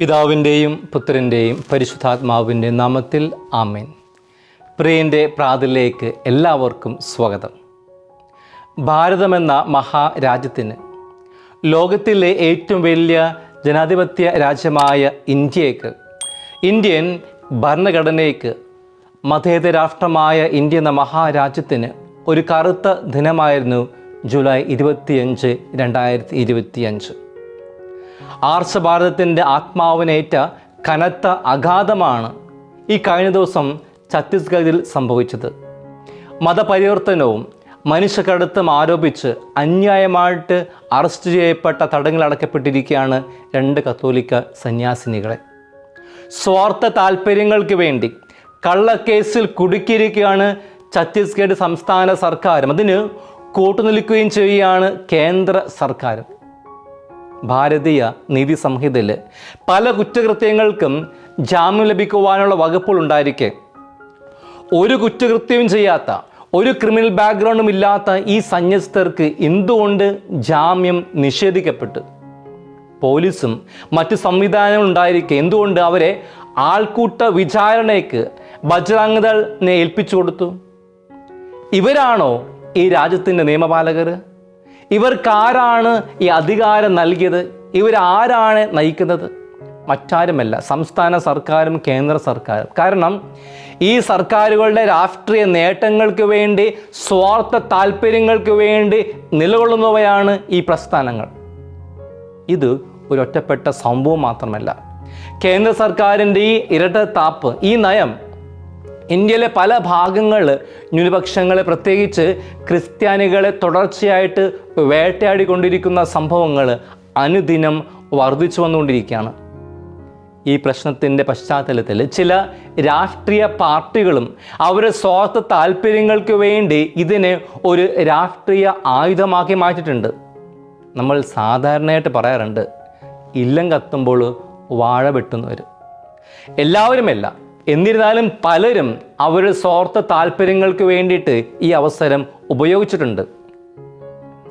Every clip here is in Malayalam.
പിതാവിന്റെയും പുത്രന്റെയും പരിശുദ്ധാത്മാവിന്റെ നാമത്തിൽ ആമേൻ. പ്രിയന്റെ പ്രാതിലേക്ക് എല്ലാവർക്കും സ്വാഗതം. ഭാരതമെന്ന മഹാരാജ്യത്തിന് ലോകത്തിലെ ഏറ്റവും വലിയ ജനാധിപത്യ രാജ്യമായ ഇന്ത്യയ്ക്ക് ഇന്ത്യൻ ഭരണഘടനയ്ക്ക് മതേതര രാഷ്ട്രമായ ഇന്ത്യ എന്ന മഹാരാജ്യത്തിന് ഒരു കറുത്ത ദിനമായിരുന്നു ജൂലൈ ഇരുപത്തിയഞ്ച് രണ്ടായിരത്തി ഇരുപത്തിയഞ്ച്. ആർഷഭാരതത്തിന്റെ ആത്മാവിനേറ്റ കനത്ത അഗാധമാണ് ഈ കഴിഞ്ഞ ദിവസം ഛത്തീസ്ഗഡിൽ സംഭവിച്ചത്. മതപരിവർത്തനവും മനുഷ്യക്കടത്തും ആരോപിച്ച് അന്യായമായിട്ട് അറസ്റ്റ് ചെയ്യപ്പെട്ട തടങ്കലടക്കപ്പെട്ടിരിക്കുകയാണ് രണ്ട് കത്തോലിക്ക സന്യാസിനികളെ. സ്വാർത്ഥ താല്പര്യങ്ങൾക്ക് വേണ്ടി കള്ളക്കേസിൽ കുടുക്കിയിരിക്കുകയാണ് ഛത്തീസ്ഗഡ് സംസ്ഥാന സർക്കാരും. അതിന് കൂട്ടുനിൽക്കുകയും ചെയ്യുകയാണ് കേന്ദ്ര സർക്കാരും. ഭാരതീയ നീതി സംഹിതയിൽ പല കുറ്റകൃത്യങ്ങൾക്കും ജാമ്യം ലഭിക്കുവാനുള്ള വകുപ്പുകൾ ഉണ്ടായിരിക്കെ. ഒരു കുറ്റകൃത്യവും ചെയ്യാത്ത ഒരു ക്രിമിനൽ ബാക്ക്ഗ്രൗണ്ടും ഇല്ലാത്ത ഈ സന്യസ്തർക്ക് എന്തുകൊണ്ട് ജാമ്യം നിഷേധിക്കപ്പെട്ടു? പോലീസും മറ്റ് സംവിധാനങ്ങളും ഉണ്ടായിരിക്കെ. എന്തുകൊണ്ട് അവരെ ആൾക്കൂട്ട വിചാരണയ്ക്ക് ബജ്രാംഗദളിനെ ഏൽപ്പിച്ചു കൊടുത്തു? ഇവരാണോ ഈ രാജ്യത്തിന്റെ നിയമപാലകർ? ഇവർക്കാരാണ് ഈ അധികാരം നൽകിയത്? ഇവരാരാണ് നയിക്കുന്നത്? മറ്റാരുമല്ല. സംസ്ഥാന സർക്കാരും കേന്ദ്ര സർക്കാരും. കാരണം ഈ സർക്കാരുകളുടെ രാഷ്ട്രീയ നേട്ടങ്ങൾക്ക് വേണ്ടി സ്വാർത്ഥ താല്പര്യങ്ങൾക്ക് വേണ്ടി നിലകൊള്ളുന്നവയാണ് ഈ പ്രസ്ഥാനങ്ങൾ. ഇത് ഒരു ഒറ്റപ്പെട്ട സംഭവം മാത്രമല്ല. കേന്ദ്ര സർക്കാരിന്റെ ഈ ഇരട്ടത്താപ്പ് ഈ നയം ഇന്ത്യയിലെ പല ഭാഗങ്ങൾ ന്യൂനപക്ഷങ്ങളെ പ്രത്യേകിച്ച് ക്രിസ്ത്യാനികളെ തുടർച്ചയായിട്ട് വേട്ടയാടിക്കൊണ്ടിരിക്കുന്ന സംഭവങ്ങൾ അനുദിനം വർദ്ധിച്ചു വന്നുകൊണ്ടിരിക്കുകയാണ്. ഈ പ്രശ്നത്തിന്റെ പശ്ചാത്തലത്തിൽ ചില രാഷ്ട്രീയ പാർട്ടികളും അവരുടെ സ്വാർത്ഥ താല്പര്യങ്ങൾക്ക് വേണ്ടി ഇതിനെ ഒരു രാഷ്ട്രീയ ആയുധമാക്കി മാറ്റിയിട്ടുണ്ട്. നമ്മൾ സാധാരണയായിട്ട് പറയാറുണ്ട് ഇല്ലം കത്തുമ്പോൾ വാഴ വെട്ടുന്നവർ എല്ലാവരുമല്ല എന്നിരുന്നാലും പലരും അവരുടെ സ്വാർത്ഥ താല്പര്യങ്ങൾക്ക് വേണ്ടിയിട്ട് ഈ അവസരം ഉപയോഗിച്ചിട്ടുണ്ട്.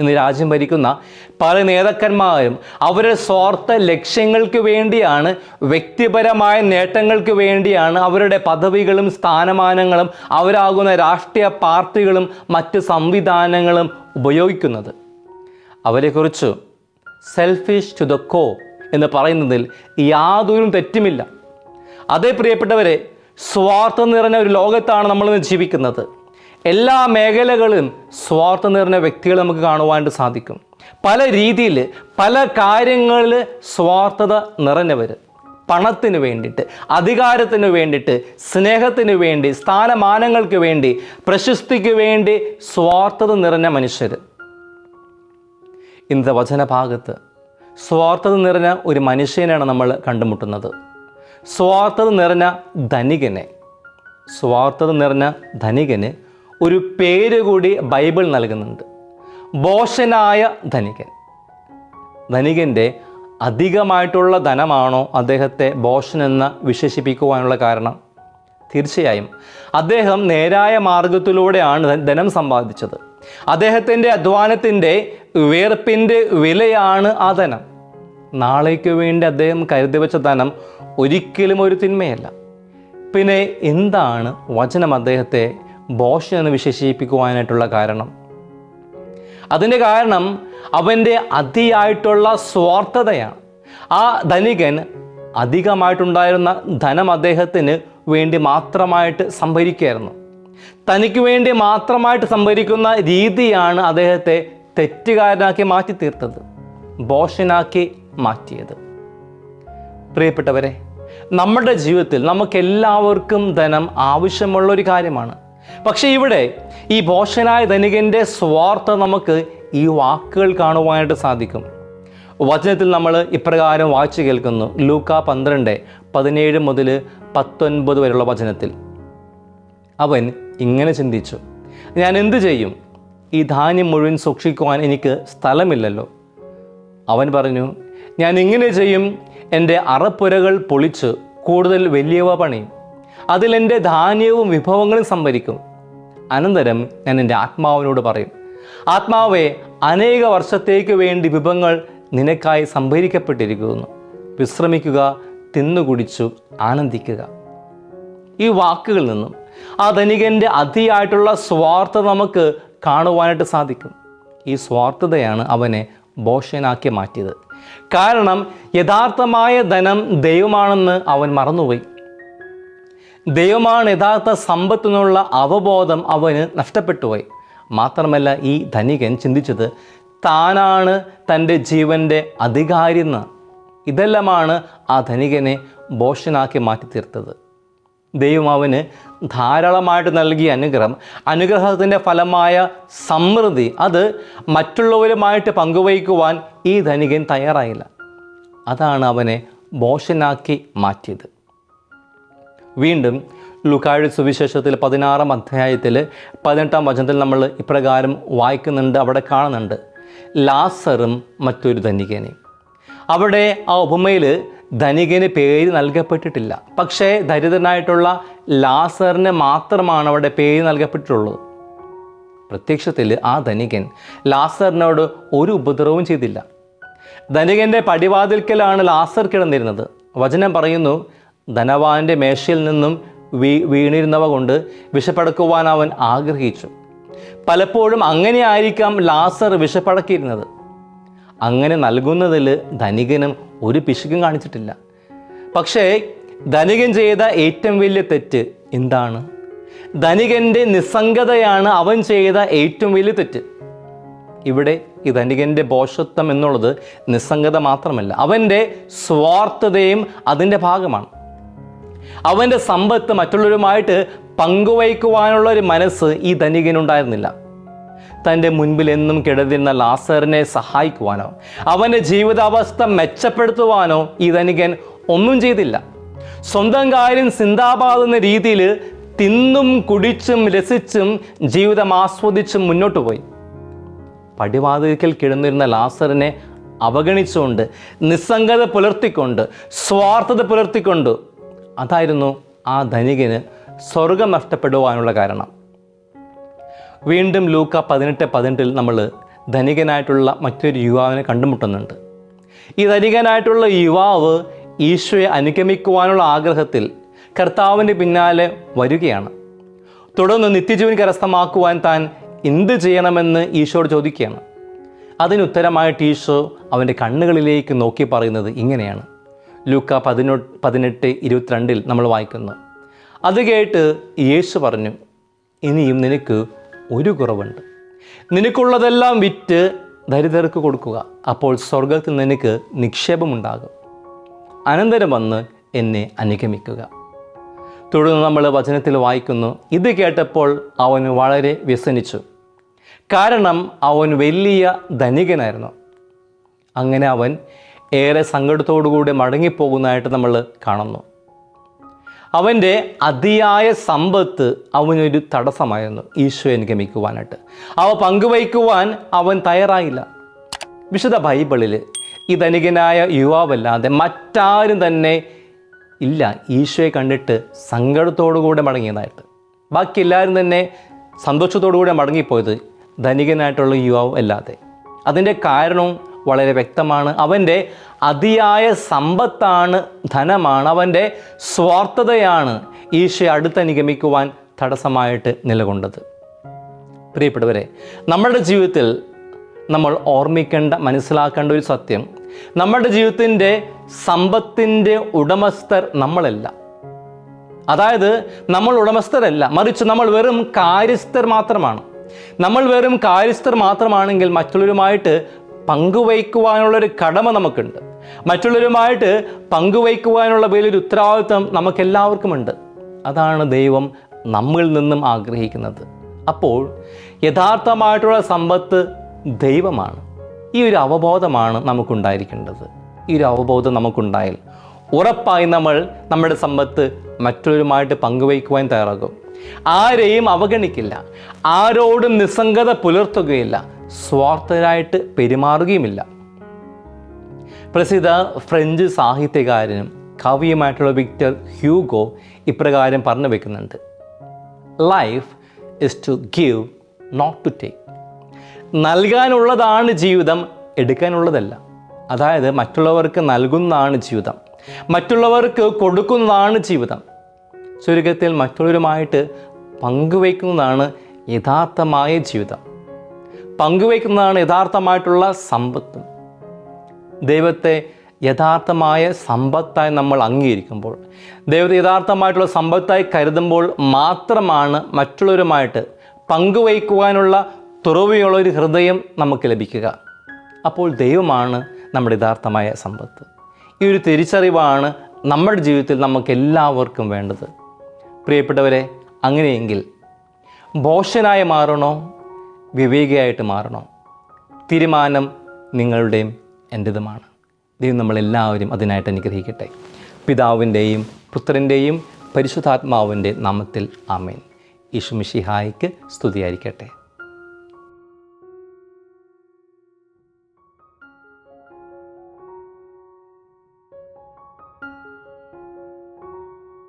ഇന്ന് രാജ്യം ഭരിക്കുന്ന പല നേതാക്കന്മാരും അവരുടെ സ്വാർത്ഥ ലക്ഷ്യങ്ങൾക്ക് വേണ്ടിയാണ് വ്യക്തിപരമായ നേട്ടങ്ങൾക്ക് വേണ്ടിയാണ് അവരുടെ പദവികളും സ്ഥാനമാനങ്ങളും അവരാകുന്ന രാഷ്ട്രീയ പാർട്ടികളും മറ്റ് സംവിധാനങ്ങളും ഉപയോഗിക്കുന്നത്. അവരെക്കുറിച്ച് സെൽഫിഷ് ടു ദ കോ എന്ന് പറയുന്നതിൽ യാതൊരു തെറ്റുമില്ല. അതേ പ്രിയപ്പെട്ടവരെ സ്വാർത്ഥം നിറഞ്ഞ ഒരു ലോകത്താണ് നമ്മൾ ജീവിക്കുന്നത്. എല്ലാ മേഖലകളും സ്വാർത്ഥം നിറഞ്ഞ വ്യക്തികളെ നമുക്ക് കാണുവാനായിട്ട് സാധിക്കും. പല രീതിയിൽ പല കാര്യങ്ങളിൽ സ്വാർത്ഥത നിറഞ്ഞവർ പണത്തിന് വേണ്ടിയിട്ട് അധികാരത്തിന് വേണ്ടിയിട്ട് സ്നേഹത്തിന് വേണ്ടി സ്ഥാനമാനങ്ങൾക്ക് വേണ്ടി പ്രശസ്തിക്ക് വേണ്ടി സ്വാർത്ഥത നിറഞ്ഞ മനുഷ്യർ ഇന്നത്തെ വചനഭാഗത്ത് സ്വാർത്ഥത നിറഞ്ഞ ഒരു മനുഷ്യനെയാണ് നമ്മൾ കണ്ടുമുട്ടുന്നത്. സ്വാർത്ഥത നിറഞ്ഞ ധനികനെ സ്വാർത്ഥത നിറഞ്ഞ ധനികന് ഒരു പേര് കൂടി ബൈബിൾ നൽകുന്നുണ്ട്. ബോഷനായ ധനികൻ. ധനികന്റെ അധികമായിട്ടുള്ള ധനമാണോ അദ്ദേഹത്തെ ബോഷൻ എന്ന് വിശേഷിപ്പിക്കുവാനുള്ള കാരണം? തീർച്ചയായും. അദ്ദേഹം നേരായ മാർഗത്തിലൂടെയാണ് ധനം സമ്പാദിച്ചത്. അദ്ദേഹത്തിന്റെ അധ്വാനത്തിന്റെ വേർപ്പിന്റെ വിലയാണ് ആ ധനം. നാളേക്ക് വേണ്ടി അദ്ദേഹം കരുതി വെച്ച ധനം ഒരിക്കലും ഒരു തിന്മയല്ല. പിന്നെ എന്താണ് വചനം അദ്ദേഹത്തെ ബോഷൻ എന്ന് വിശേഷിപ്പിക്കുവാനായിട്ടുള്ള കാരണം? അതിന്റെ കാരണം അവന്റെ അതിയായിട്ടുള്ള സ്വാർത്ഥതയാണ്. ആ ധനികൻ അധികമായിട്ടുണ്ടായിരുന്ന ധനം അദ്ദേഹത്തിന് വേണ്ടി മാത്രമായിട്ട് സംഭരിക്കുകയായിരുന്നു. തനിക്ക് വേണ്ടി മാത്രമായിട്ട് സംഭരിക്കുന്ന രീതിയാണ് അദ്ദേഹത്തെ തെറ്റുകാരനാക്കി മാറ്റി തീർത്തത് ബോഷനാക്കി മാറ്റിയത്. പ്രിയപ്പെട്ടവരെ നമ്മുടെ ജീവിതത്തിൽ നമുക്കെല്ലാവർക്കും ധനം ആവശ്യമുള്ള ഒരു കാര്യമാണ്. പക്ഷേ ഇവിടെ ഈ ഭോഷനായ ധനികന്റെ സ്വാർത്ഥ നമുക്ക് ഈ വാക്കുകൾ കാണുവാനായിട്ട് സാധിക്കും. വചനത്തിൽ നമ്മൾ ഇപ്രകാരം വായിച്ചു കേൾക്കുന്നു. ലൂക്ക പന്ത്രണ്ട് പതിനേഴ് മുതൽ പത്തൊൻപത് വരെയുള്ള വചനത്തിൽ. അവൻ ഇങ്ങനെ ചിന്തിച്ചു. ഞാൻ എന്തു ചെയ്യും? ഈ ധാന്യം മുഴുവൻ സൂക്ഷിക്കുവാൻ എനിക്ക് സ്ഥലമില്ലല്ലോ. അവൻ പറഞ്ഞു ഞാൻ ഇങ്ങനെ ചെയ്യും. എന്റെ അറപ്പുരകൾ പൊളിച്ച് കൂടുതൽ വലിയവ പണിയും. അതിൽ എന്റെ ധാന്യവും വിഭവങ്ങളും സംഭരിക്കും. അനന്തരം ഞാൻ എന്റെ ആത്മാവിനോട് പറയും. ആത്മാവെ അനേക വർഷത്തേക്ക് വേണ്ടി വിഭവങ്ങൾ നിനക്കായി സംഭരിക്കപ്പെട്ടിരിക്കുന്നു. വിശ്രമിക്കുക തിന്നുകുടിച്ചു ആനന്ദിക്കുക. ഈ വാക്കുകളിൽ നിന്നും ആ ധനികന്റെ അതിയായിട്ടുള്ള സ്വാർത്ഥത നമുക്ക് കാണുവാനായിട്ട് സാധിക്കും. ഈ സ്വാർത്ഥതയാണ് അവനെ ബോഷനാക്കി മാറ്റിയത്. കാരണം യഥാർത്ഥമായ ധനം ദൈവമാണെന്ന് അവൻ മറന്നുപോയി. ദൈവമാണ് യഥാർത്ഥ സമ്പത്തിനുള്ള അവബോധം അവന് നഷ്ടപ്പെട്ടുപോയി. മാത്രമല്ല ഈ ധനികൻ ചിന്തിച്ചത് താനാണ് തന്റെ ജീവന്റെ അധികാരി എന്ന് ഇതെല്ലാമാണ് ആ ധനികനെ ബോഷനാക്കി മാറ്റി തീർത്തത് ദൈവം അവന് ധാരാളമായിട്ട് നൽകിയ അനുഗ്രഹം. അനുഗ്രഹത്തിന്റെ ഫലമായ സമൃദ്ധി. അത് മറ്റുള്ളവരുമായിട്ട് പങ്കുവയ്ക്കുവാൻ ഈ ധനികൻ തയ്യാറായില്ല. അതാണ് അവനെ ബോഷനാക്കി മാറ്റിയത്. വീണ്ടും ലുക്കാഴ് സുവിശേഷത്തിൽ പതിനാറാം അധ്യായത്തിൽ പതിനെട്ടാം വചനത്തിൽ നമ്മൾ ഇപ്രകാരം വായിക്കുന്നുണ്ട് അവിടെ കാണുന്നുണ്ട്. ലാസറും മറ്റൊരു ധനികനെയും. അവിടെ ആ ഉപമയിൽ ധനികന് പേര് നൽകപ്പെട്ടിട്ടില്ല. പക്ഷേ ദരിദ്രനായിട്ടുള്ള ലാസറിന് മാത്രമാണ് അവിടെ പേര് നൽകപ്പെട്ടിട്ടുള്ളത്. പ്രത്യക്ഷത്തിൽ ആ ധനികൻ ലാസറിനോട് ഒരു ഉപദ്രവവും ചെയ്തില്ല. ധനികന്റെ പടിവാതിൽക്കലാണ് ലാസർ കിടന്നിരുന്നത്. വചനം പറയുന്നു ധനവാന്റെ മേശയിൽ നിന്നും വീ വീണിരുന്നവ കൊണ്ട് വിഷപ്പടക്കുവാൻ അവൻ ആഗ്രഹിച്ചു. പലപ്പോഴും അങ്ങനെയായിരിക്കാം ലാസർ വിഷപ്പടക്കിയിരുന്നത് അങ്ങനെ നൽകുന്നതിൽ ധനികനും ഒരു പിശുക്കും കാണിച്ചിട്ടില്ല. പക്ഷേ ധനികൻ ചെയ്ത ഏറ്റവും വലിയ തെറ്റ് എന്താണ്? ധനികന്റെ നിസ്സംഗതയാണ് അവൻ ചെയ്ത ഏറ്റവും വലിയ തെറ്റ്. ഇവിടെ ഈ ധനികന്റെ ബോഷത്വം എന്നുള്ളത് നിസ്സംഗത മാത്രമല്ല അവന്റെ സ്വാർത്ഥതയും അതിന്റെ ഭാഗമാണ്. അവന്റെ സമ്പത്ത് മറ്റുള്ളവരുമായിട്ട് പങ്കുവയ്ക്കുവാനുള്ള ഒരു മനസ്സ് ഈ ധനികനുണ്ടായിരുന്നില്ല. തന്റെ മുൻപിൽ എന്നും കിടന്നിരുന്ന ലാസറിനെ സഹായിക്കുവാനോ അവന്റെ ജീവിതാവസ്ഥ മെച്ചപ്പെടുത്തുവാനോ ഈ ധനികൻ ഒന്നും ചെയ്തില്ല. സ്വന്തം കാര്യം ചിന്താപാകുന്ന രീതിയിൽ തിന്നും കുടിച്ചും രസിച്ചും ജീവിതം ആസ്വദിച്ചും മുന്നോട്ട് പോയി. പടിവാതിൽക്കൽ കിടന്നിരുന്ന ലാസറിനെ അവഗണിച്ചുകൊണ്ട് നിസ്സംഗത പുലർത്തിക്കൊണ്ട് സ്വാർത്ഥത പുലർത്തിക്കൊണ്ട് അതായിരുന്നു ആ ധനികന് സ്വർഗം നഷ്ടപ്പെടുവാനുള്ള കാരണം. വീണ്ടും ലൂക്ക പതിനെട്ട് പതിനെട്ടിൽ നമ്മൾ ധനികനായിട്ടുള്ള മറ്റൊരു യുവാവിനെ കണ്ടുമുട്ടുന്നുണ്ട്. ഈ ധനികനായിട്ടുള്ള യുവാവ് ഈശോയെ അനുഗമിക്കുവാനുള്ള ആഗ്രഹത്തിൽ കർത്താവിന്റെ പിന്നാലെ വരികയാണ്. തുടർന്ന് നിത്യജീവൻ കരസ്ഥമാക്കുവാൻ താൻ എന്ത് ചെയ്യണമെന്ന് ഈശോയോട് ചോദിക്കുകയാണ്. അതിനുത്തരമായിട്ട് ഈശോ അവന്റെ കണ്ണുകളിലേക്ക് നോക്കി പറയുന്നത് ഇങ്ങനെയാണ്. ലൂക്ക പതിനൊ പതിനെട്ട് ഇരുപത്തിരണ്ടിൽ നമ്മൾ വായിക്കുന്നു. അത് കേട്ട് യേശു പറഞ്ഞു ഇനിയും നിനക്ക് ഒരു കുറവുണ്ട്. നിനക്കുള്ളതെല്ലാം വിറ്റ് ദരിദ്രർക്ക് കൊടുക്കുക അപ്പോൾ സ്വർഗത്തിൽ നിനക്ക് നിക്ഷേപമുണ്ടാകും. അനന്തരം വന്ന് എന്നെ അനുഗമിക്കുക. തുടർന്ന് നമ്മൾ വചനത്തിൽ വായിക്കുന്നു ഇത് കേട്ടപ്പോൾ അവൻ വളരെ വ്യസനിച്ചു. കാരണം അവൻ വലിയ ധനികനായിരുന്നു. അങ്ങനെ അവൻ ഏറെ സങ്കടത്തോടുകൂടി മടങ്ങിപ്പോകുന്നതായിട്ട് നമ്മൾ കാണുന്നു. അവന്റെ അതിയായ സമ്പത്ത് അവനൊരു തടസ്സമായിരുന്നു. ഈശോയെ ഗമിക്കുവാനായിട്ട് അവ പങ്കുവയ്ക്കുവാൻ അവൻ തയ്യാറായില്ല. വിശുദ്ധ ബൈബിളിൽ ഈ ധനികനായ യുവാവല്ലാതെ മറ്റാരും തന്നെ ഇല്ല. ഈശോയെ കണ്ടിട്ട് സങ്കടത്തോടുകൂടെ മടങ്ങിയതായിട്ട്. ബാക്കി എല്ലാവരും തന്നെ സന്തോഷത്തോടുകൂടെ മടങ്ങിപ്പോയത് ധനികനായിട്ടുള്ള യുവാവ് അല്ലാതെ. അതിന്റെ കാരണവും വളരെ വ്യക്തമാണ്. അവന്റെ അതിയായ സമ്പത്താണ് ധനമാണ്. അവന്റെ സ്വാർത്ഥതയാണ് ഈശയെ അടുത്ത് അടുത്തനുഗമിക്കുവാൻ തടസ്സമായിട്ട് നിലകൊണ്ടത്. പ്രിയപ്പെട്ടവരെ നമ്മുടെ ജീവിതത്തിൽ നമ്മൾ ഓർമ്മിക്കേണ്ട മനസ്സിലാക്കേണ്ട ഒരു സത്യം. നമ്മുടെ ജീവിതത്തിന്റെ സമ്പത്തിന്റെ ഉടമസ്ഥർ നമ്മളല്ല. അതായത് നമ്മൾ ഉടമസ്ഥരല്ല. മറിച്ച് നമ്മൾ വെറും കാര്യസ്ഥർ മാത്രമാണ്. നമ്മൾ വെറും കാര്യസ്ഥർ മാത്രമാണെങ്കിൽ മറ്റുള്ളവരുമായിട്ട് പങ്കുവയ്ക്കുവാനുള്ളൊരു കടമ നമുക്കുണ്ട്. മറ്റുള്ളവരുമായിട്ട് പങ്കുവയ്ക്കുവാനുള്ള വലിയൊരു ഉത്തരവാദിത്വം നമുക്കെല്ലാവർക്കുമുണ്ട്. അതാണ് ദൈവം നമ്മിൽ നിന്നും ആഗ്രഹിക്കുന്നത്. അപ്പോൾ യഥാർത്ഥമായിട്ടുള്ള സമ്പത്ത് ദൈവമാണ്. ഈ ഒരു അവബോധമാണ് നമുക്കുണ്ടായിരിക്കേണ്ടത്. ഈ ഒരു അവബോധം നമുക്കുണ്ടായാൽ ഉറപ്പായി നമ്മൾ നമ്മുടെ സമ്പത്ത് മറ്റുള്ളവരുമായിട്ട് പങ്കുവയ്ക്കുവാൻ തയ്യാറാകും. ആരെയും അവഗണിക്കില്ല. ആരോടും നിസ്സംഗത പുലർത്തുകയില്ല. സ്വാർത്ഥരായിട്ട് പെരുമാറുകയുമില്ല. പ്രസിദ്ധ ഫ്രഞ്ച് സാഹിത്യകാരനും കവിയുമായിട്ടുള്ള വിക്ടർ ഹ്യൂഗോ ഇപ്രകാരം പറഞ്ഞു വെക്കുന്നുണ്ട്. Life is to give not to take നൽകാനുള്ളതാണ് ജീവിതം എടുക്കാനുള്ളതല്ല. അതായത് മറ്റുള്ളവർക്ക് നൽകുന്നതാണ് ജീവിതം മറ്റുള്ളവർക്ക് കൊടുക്കുന്നതാണ് ജീവിതം. ചുരുക്കത്തിൽ മറ്റുള്ളവരുമായിട്ട് പങ്കുവയ്ക്കുന്നതാണ് യഥാർത്ഥമായ ജീവിതം. പങ്കുവയ്ക്കുന്നതാണ് യഥാർത്ഥമായിട്ടുള്ള സമ്പത്ത്. ദൈവത്തെ യഥാർത്ഥമായ സമ്പത്തായി നമ്മൾ അംഗീകരിക്കുമ്പോൾ ദൈവത്തെ യഥാർത്ഥമായിട്ടുള്ള സമ്പത്തായി കരുതുമ്പോൾ മാത്രമാണ് മറ്റുള്ളവരുമായിട്ട് പങ്കുവയ്ക്കുവാനുള്ള തുറവിയുള്ള ഒരു ഹൃദയം നമുക്ക് ലഭിക്കുക. അപ്പോൾ ദൈവമാണ് നമ്മുടെ യഥാർത്ഥമായ സമ്പത്ത്. ഈ ഒരു തിരിച്ചറിവാണ് നമ്മുടെ ജീവിതത്തിൽ നമുക്ക് എല്ലാവർക്കും വേണ്ടത്. പ്രിയപ്പെട്ടവരെ അങ്ങനെയെങ്കിൽ ബോഷനായി മാറണോ? വിവേകിയായിട്ട് മാറണോ. തീരുമാനം നിങ്ങളുടെയും എന്റെതുമാണ് ദൈവം നമ്മളെല്ലാവരും അതിനായിട്ട് അനുഗ്രഹിക്കട്ടെ. പിതാവിന്റെയും പുത്രന്റെയും പരിശുദ്ധാത്മാവിന്റെ നാമത്തിൽ ആമേൻ. യേശുമിഷിഹായ്ക്ക് സ്തുതിയായിരിക്കട്ടെ.